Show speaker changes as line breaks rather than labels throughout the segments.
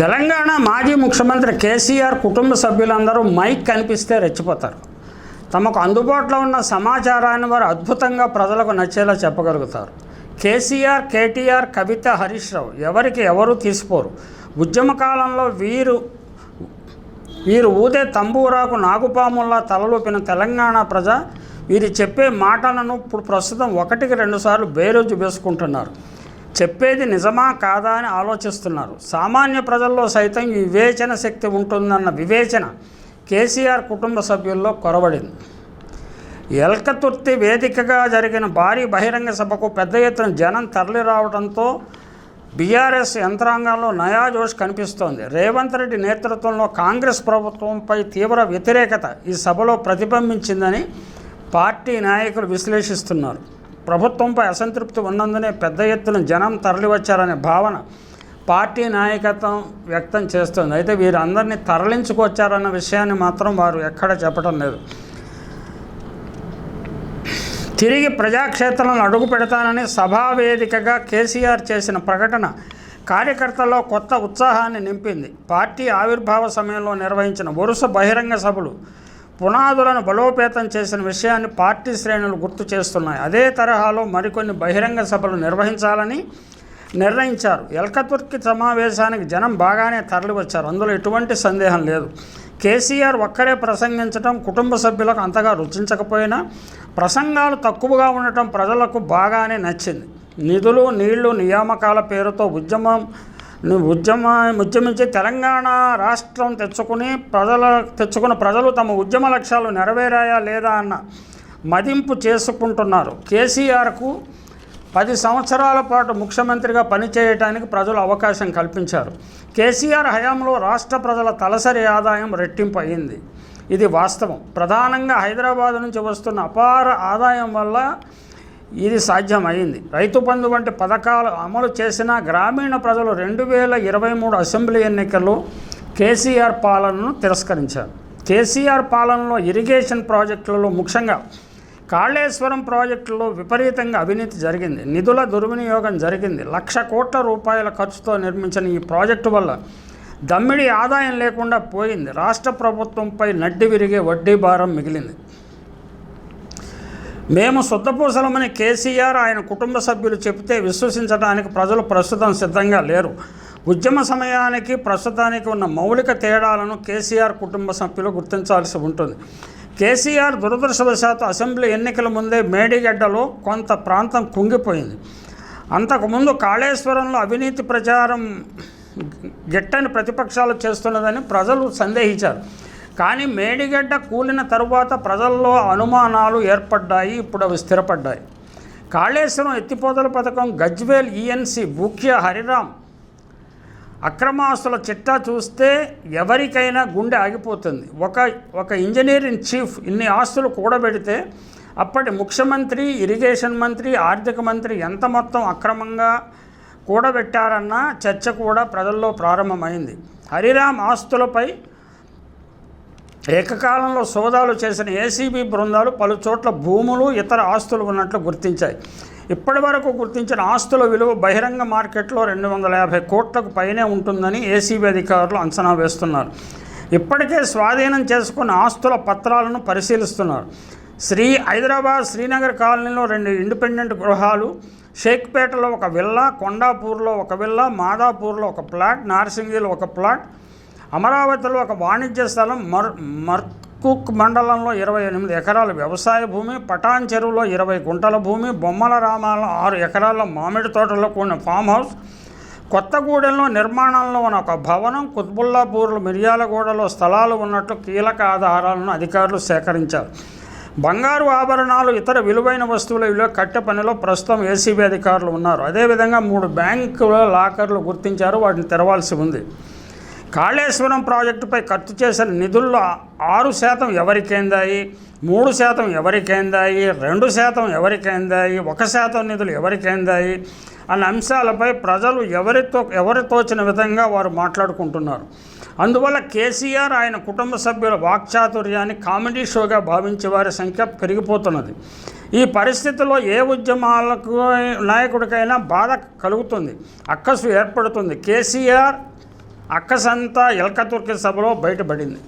తెలంగాణ మాజీ ముఖ్యమంత్రి కేసీఆర్ కుటుంబ సభ్యులందరూ మైక్ కనిపిస్తే రెచ్చిపోతారు. తమకు అందుబాటులో ఉన్న సమాచారాన్ని వారు అద్భుతంగా ప్రజలకు నచ్చేలా చెప్పగలుగుతారు. కేసీఆర్ కేటీఆర్ కవిత హరీష్ రావు ఎవరికి ఎవరు తీసిపోరు. ఉద్యమ కాలంలో వీరు వీరు ఊదే తంబూరాకు నాగుపాముల్లా తలలోపిన తెలంగాణ ప్రజ వీరు చెప్పే మాటలను ఇప్పుడు ప్రస్తుతం ఒకటికి రెండుసార్లు బేరోజు వేసుకుంటున్నారు. చెప్పేది నిజమా కాదా అని ఆలోచిస్తున్నారు. సామాన్య ప్రజల్లో సైతం ఈ వివేచన శక్తి ఉంటుందన్న వివేచన కేసీఆర్ కుటుంబ సభ్యుల్లో కొరబడింది. ఎల్కతుర్తి వేదికగా జరిగిన భారీ బహిరంగ సభకు పెద్ద ఎత్తున జనం తరలి రావడంతో బీఆర్ఎస్ యంత్రాంగంలో నయా జోష్ కనిపిస్తోంది. రేవంత్ రెడ్డి నేతృత్వంలో కాంగ్రెస్ ప్రభుత్వంపై తీవ్ర వ్యతిరేకత ఈ సభలో ప్రతిబింబించిందని పార్టీ నాయకులు విశ్లేషిస్తున్నారు. ప్రభుత్వంపై అసంతృప్తి ఉన్నందునే పెద్ద ఎత్తున జనం తరలివచ్చారనే భావన పార్టీ నాయకత్వం వ్యక్తం చేస్తుంది. అయితే వీరందరినీ తరలించుకొచ్చారన్న విషయాన్ని మాత్రం వారు ఎక్కడ చెప్పడం లేదు. తిరిగి ప్రజాక్షేత్రంలో అడుగు పెడతానని సభావేదికగా కేసీఆర్ చేసిన ప్రకటన కార్యకర్తల్లో కొత్త ఉత్సాహాన్ని నింపింది. పార్టీ ఆవిర్భావ సమయంలో నిర్వహించిన వరుస బహిరంగ సభలు పునాదులను బలోపేతం చేసిన విషయాన్ని పార్టీ శ్రేణులు గుర్తు చేస్తున్నాయి. అదే తరహాలో మరికొన్ని బహిరంగ సభలు నిర్వహించాలని నిర్ణయించారు. ఎల్కతుర్కి సమావేశానికి జనం బాగానే తరలివచ్చారు. అందులో ఎటువంటి సందేహం లేదు. కేసీఆర్ ఒక్కరే ప్రసంగించడం కుటుంబ సభ్యులకు అంతగా రుచించకపోయినా ప్రసంగాలు తక్కువగా ఉండటం ప్రజలకు బాగానే నచ్చింది. నిధులు నీళ్ళు నియామకాల పేరుతో ఉద్యమం నువ్వు ఉద్యమ ఉద్యమించి తెలంగాణ రాష్ట్రం తెచ్చుకుని ప్రజల తెచ్చుకున్న ప్రజలు తమ ఉద్యమ లక్ష్యాలు నెరవేరాయా లేదా అన్న మదింపు చేసుకుంటున్నారు. కేసీఆర్కు పది సంవత్సరాల పాటు ముఖ్యమంత్రిగా పనిచేయడానికి ప్రజలు అవకాశం కల్పించారు. కేసీఆర్ హయాంలో రాష్ట్ర ప్రజల తలసరి ఆదాయం రెట్టింపు అయింది ఇది వాస్తవం. ప్రధానంగా హైదరాబాద్ నుంచి వస్తున్న అపార ఆదాయం వల్ల ఇది సాధ్యమైంది. రైతు బంధు వంటి పథకాలు అమలు చేసిన గ్రామీణ ప్రజలు రెండు వేల ఇరవై మూడు అసెంబ్లీ ఎన్నికల్లో కేసీఆర్ పాలనను తిరస్కరించారు. కేసీఆర్ పాలనలో ఇరిగేషన్ ప్రాజెక్టులలో ముఖ్యంగా కాళేశ్వరం ప్రాజెక్టులో విపరీతంగా అవినీతి జరిగింది. నిధుల దుర్వినియోగం జరిగింది. లక్ష కోట్ల రూపాయల ఖర్చుతో నిర్మించిన ఈ ప్రాజెక్టు వల్ల దమ్మిడి ఆదాయం లేకుండా పోయింది. రాష్ట్ర ప్రభుత్వంపై నడ్డి విరిగే వడ్డీ భారం మిగిలింది. మేము శుద్ధపూసలమని కేసీఆర్ ఆయన కుటుంబ సభ్యులు చెబితే విశ్వసించడానికి ప్రజలు ప్రస్తుతం సిద్ధంగా లేరు. ఉద్యమ సమయానికి ప్రస్తుతానికి ఉన్న మౌలిక తేడాలను కేసీఆర్ కుటుంబ సభ్యులు గుర్తించాల్సి ఉంటుంది. కేసీఆర్ దురదృష్టవశాత్తు అసెంబ్లీ ఎన్నికల ముందే మేడిగడ్డలో కొంత ప్రాంతం కుంగిపోయింది. అంతకుముందు కాళేశ్వరంలో అవినీతి ప్రచారం గిట్టని ప్రతిపక్షాలు చేస్తున్నదని ప్రజలు సందేహించారు. కానీ మేడిగడ్డ కూలిన తరువాత ప్రజల్లో అనుమానాలు ఏర్పడ్డాయి ఇప్పుడు అవి స్థిరపడ్డాయి. కాళేశ్వరం ఎత్తిపోతల పథకం గజ్వేల్ ఈఎన్సి ముఖ్య హరిరామ్ అక్రమాస్తుల చిట్టా చూస్తే ఎవరికైనా గుండె ఆగిపోతుంది. ఒక ఒక ఇంజనీరింగ్ చీఫ్ ఇన్ని ఆస్తులు కూడబెడితే అప్పటి ముఖ్యమంత్రి ఇరిగేషన్ మంత్రి ఆర్థిక మంత్రి ఎంత మొత్తం అక్రమంగా కూడబెట్టారన్న చర్చ కూడా ప్రజల్లో ప్రారంభమైంది. హరిరామ్ ఆస్తులపై ఏకకాలంలో సోదాలు చేసిన ఏసీబీ బృందాలు పలు చోట్ల భూములు ఇతర ఆస్తులు ఉన్నట్లు గుర్తించాయి. ఇప్పటి వరకు గుర్తించిన ఆస్తుల విలువ బహిరంగ మార్కెట్లో రెండు వందల యాభై కోట్లకు పైనే ఉంటుందని ఏసీబీ అధికారులు అంచనా వేస్తున్నారు. ఇప్పటికే స్వాధీనం చేసుకున్న ఆస్తుల పత్రాలను పరిశీలిస్తున్నారు. శ్రీ హైదరాబాద్ శ్రీనగర్ కాలనీలో రెండు ఇండిపెండెంట్ గృహాలు షేక్పేటలో ఒక విల్లా కొండాపూర్లో ఒక విల్లా మాదాపూర్లో ఒక ప్లాట్ నార్సింగిలో ఒక ప్లాట్ అమరావతిలో ఒక వాణిజ్య స్థలం మర్ మర్కుక్ మండలంలో ఇరవై ఎనిమిది ఎకరాల వ్యవసాయ భూమి పటాన్ చెరువులో ఇరవై గుంటల భూమి బొమ్మల రామాలలో ఆరు ఎకరాల మామిడి తోటలో కూడిన ఫామ్ హౌస్ కొత్తగూడెంలో నిర్మాణంలో ఉన్న ఒక భవనం కుత్బుల్లాపూర్లో మిర్యాలగూడలో స్థలాలు ఉన్నట్లు కీలక ఆధారాలను అధికారులు సేకరించారు. బంగారు ఆభరణాలు ఇతర విలువైన వస్తువుల విలువ కట్టె పనిలో ప్రస్తుతం ఏసీబీ అధికారులు ఉన్నారు. అదేవిధంగా మూడు బ్యాంకుల లాకర్లు గుర్తించారు. వాటిని తెరవాల్సి ఉంది. కాళేశ్వరం ప్రాజెక్టుపై ఖర్చు చేసిన నిధుల్లో ఆరు శాతం ఎవరికేందాయి? మూడు శాతం ఎవరికేందాయి? రెండు శాతం ఎవరికేందాయి? ఒక శాతం నిధులు ఎవరికేందాయి? అన్న అంశాలపై ప్రజలు ఎవరితో ఎవరి తోచిన విధంగా వారు మాట్లాడుకుంటున్నారు. అందువల్ల కేసీఆర్ ఆయన కుటుంబ సభ్యుల వాక్చాతుర్యాన్ని కామెడీ షోగా భావించే వారి సంఖ్య పెరిగిపోతున్నది. ఈ పరిస్థితిలో ఏ ఉద్యమాలకు నాయకుడికైనా బాధ కలుగుతుంది అక్కసు ఏర్పడుతుంది. కేసీఆర్ అక్కసంతా ఎల్కతుర్కి సభలో బయటపడింది.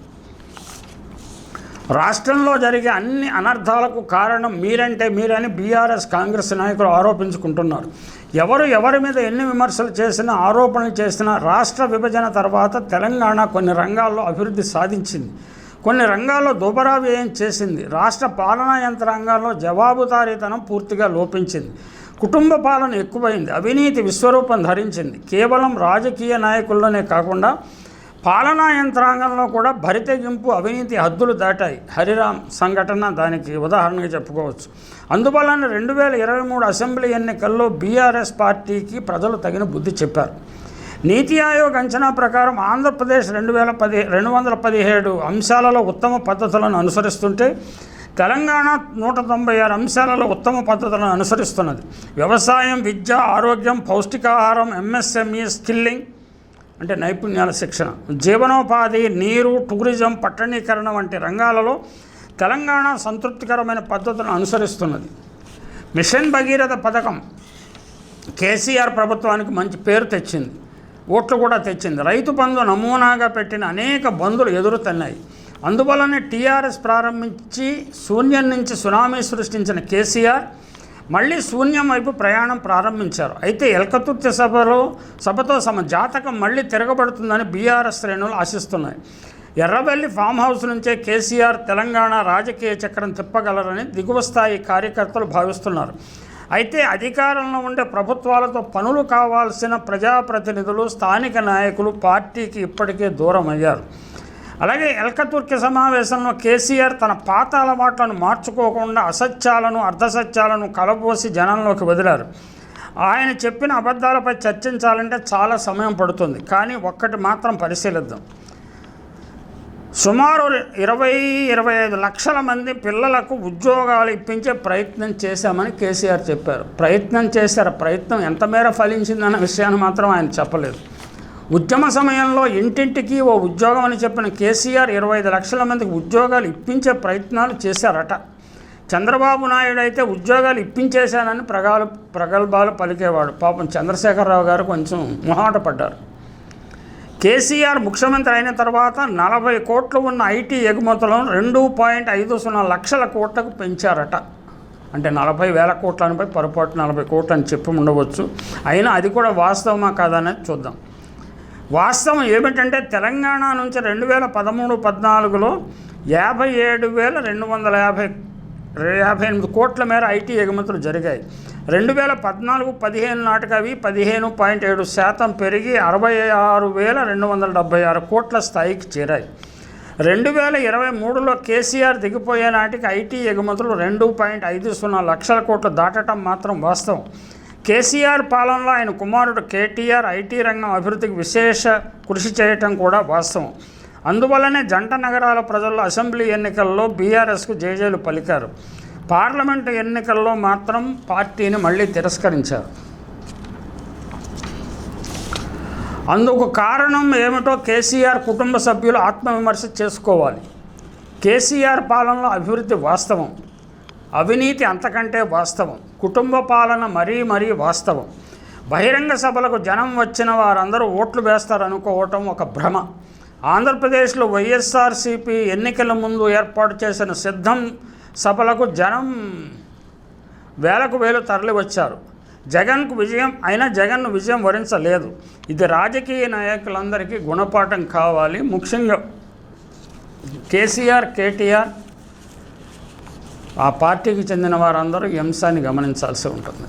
రాష్ట్రంలో జరిగే అన్ని అనర్థాలకు కారణం మీరంటే మీరని బీఆర్ఎస్ కాంగ్రెస్ నాయకులు ఆరోపించుకుంటున్నారు. ఎవరు ఎవరి మీద ఎన్ని విమర్శలు చేసినా ఆరోపణలు చేసినా రాష్ట్ర విభజన తర్వాత తెలంగాణ కొన్ని రంగాల్లో అభివృద్ధి సాధించింది. కొన్ని రంగాల్లో దుబరా వ్యయం చేసింది. రాష్ట్ర పాలనా యంత్రాంగాల్లో జవాబుదారీతనం పూర్తిగా లోపించింది. కుటుంబ పాలన ఎక్కువైంది. అవినీతి విశ్వరూపం ధరించింది. కేవలం రాజకీయ నాయకుల్లోనే కాకుండా పాలనా యంత్రాంగంలో కూడా భరితెగింపు అవినీతి హద్దులు దాటాయి. హరిరామ్ సంఘటన దానికి ఉదాహరణగా చెప్పుకోవచ్చు. అందువలన రెండు వేల ఇరవై మూడు అసెంబ్లీ ఎన్నికల్లో బీఆర్ఎస్ పార్టీకి ప్రజలు తగిన బుద్ధి చెప్పారు. నీతి ఆయోగ్ అంచనా ప్రకారం ఆంధ్రప్రదేశ్ రెండు వేల పది రెండు వందల పదిహేడు అంశాలలో ఉత్తమ పద్ధతులను అనుసరిస్తుంటే తెలంగాణ నూట తొంభై ఆరు అంశాలలో ఉత్తమ పద్ధతులను అనుసరిస్తున్నది. వ్యవసాయం విద్య ఆరోగ్యం పౌష్టికాహారం ఎంఎస్ఎంఈ స్కిల్లింగ్ అంటే నైపుణ్యాల శిక్షణ. జీవనోపాధి నీరు టూరిజం పట్టణీకరణ వంటి రంగాలలో తెలంగాణ సంతృప్తికరమైన పద్ధతులను అనుసరిస్తున్నది. మిషన్ భగీరథ పథకం కేసీఆర్ ప్రభుత్వానికి మంచి పేరు తెచ్చింది. ఓట్లు కూడా తెచ్చింది. రైతు బంధు నమూనాగా పెట్టిన అనేక బంధులు ఎదురుతున్నాయి అందువలనే టీఆర్ఎస్ ప్రారంభించి శూన్యం నుంచి సునామీ సృష్టించిన కేసీఆర్ మళ్ళీ శూన్యం వైపు ప్రయాణం ప్రారంభించారు. అయితే ఎల్కతుర్తి సభలో సభతో సమ జాతకం మళ్ళీ తిరగబడుతుందని బీఆర్ఎస్ శ్రేణులు ఆశిస్తున్నాయి. ఎర్రవెల్లి ఫామ్ హౌస్ నుంచే కేసీఆర్ తెలంగాణ రాజకీయ చక్రం తిప్పగలరని దిగువ స్థాయి కార్యకర్తలు భావిస్తున్నారు. అయితే అధికారంలో ఉండే ప్రభుత్వాలతో పనులు కావాల్సిన ప్రజాప్రతినిధులు స్థానిక నాయకులు పార్టీకి ఇప్పటికే దూరం అయ్యారు అలాగే ఎల్కతుర్కి సమావేశంలో కేసీఆర్ తన పాత అలవాట్లను మార్చుకోకుండా అసత్యాలను అర్ధసత్యాలను కలబోసి జనంలోకి వదిలారు. ఆయన చెప్పిన అబద్ధాలపై చర్చించాలంటే చాలా సమయం పడుతుంది కానీ ఒక్కటి మాత్రం పరిశీలిద్దాం. సుమారు ఇరవై ఇరవై ఐదు లక్షల మంది పిల్లలకు ఉద్యోగాలు ఇప్పించే ప్రయత్నం చేశామని కేసీఆర్ చెప్పారు. ప్రయత్నం చేశారు. ప్రయత్నం ఎంత మేర ఫలించిందన్న విషయాన్ని మాత్రం ఆయన చెప్పలేదు. ఉద్యమ సమయంలో ఇంటింటికి ఓ ఉద్యోగం అని చెప్పిన కేసీఆర్ ఇరవై ఐదు లక్షల మందికి ఉద్యోగాలు ఇప్పించే ప్రయత్నాలు చేశారట. చంద్రబాబు నాయుడు అయితే ఉద్యోగాలు ఇప్పించేశానని ప్రగాలు ప్రగల్భాలు పలికేవాడు. పాపం చంద్రశేఖరరావు గారు కొంచెం మొహాట పడ్డారు. కేసీఆర్ ముఖ్యమంత్రి అయిన తర్వాత నలభై కోట్లు ఉన్న ఐటీ ఎగుమతులను రెండు పాయింట్ ఐదు సున్నా లక్షల కోట్లకు పెంచారట. అంటే నలభై వేల కోట్లనిపై పొరపాటు నలభై కోట్లు అని చెప్పి ఉండవచ్చు. అయినా అది కూడా వాస్తవమా కాదనేది చూద్దాం. వాస్తవం ఏమిటంటే తెలంగాణ నుంచి రెండు వేల పదమూడు పద్నాలుగులో యాభై ఏడు వేల రెండు వందల యాభై యాభై ఎనిమిది కోట్ల మేర ఐటీ ఎగుమతులు జరిగాయి. రెండు వేల పద్నాలుగు పదిహేను నాటికి అవి పదిహేను పాయింట్ ఏడు శాతం పెరిగి అరవై ఆరు వేల రెండు వందల డెబ్బై ఆరు కోట్ల స్థాయికి చేరాయి. రెండు వేల ఇరవై మూడులో కేసీఆర్ దిగిపోయే నాటికి ఐటీ ఎగుమతులు రెండు పాయింట్ ఐదు సున్నా లక్షల కోట్లు దాటడం మాత్రం వాస్తవం. కేసీఆర్ పాలనలో ఆయన కుమారుడు కేటీఆర్ ఐటీ రంగం అభివృద్ధికి విశేష కృషి చేయటం కూడా వాస్తవం. అందువల్లనే జంట నగరాల ప్రజల్లో అసెంబ్లీ ఎన్నికల్లో బీఆర్ఎస్కు జేజేలు పలికారు. పార్లమెంటు ఎన్నికల్లో మాత్రం పార్టీని మళ్ళీ తిరస్కరించారు. అందుకు కారణం ఏమిటో కేసీఆర్ కుటుంబ సభ్యులు ఆత్మవిమర్శ చేసుకోవాలి. కేసీఆర్ పాలనలో అభివృద్ధి వాస్తవం. అవినీతి అంతకంటే వాస్తవం. కుటుంబ పాలన మరీ మరీ వాస్తవం. బహిరంగ సభలకు జనం వచ్చిన వారందరూ ఓట్లు వేస్తారనుకోవటం ఒక భ్రమ. ఆంధ్రప్రదేశ్లో వైఎస్ఆర్సీపీ ఎన్నికల ముందు ఏర్పాటు చేసిన సిద్ధం సభలకు జనం వేలకు వేలు తరలివచ్చారు. జగన్కు విజయం అయినా జగన్ను విజయం వరించలేదు. ఇది రాజకీయ నాయకులందరికీ గుణపాఠం కావాలి. ముఖ్యంగా కేసీఆర్ కేటీఆర్ ఆ పార్టీకి చెందిన వారందరూ హింసాన్ని గమనించాల్సి ఉంటుంది.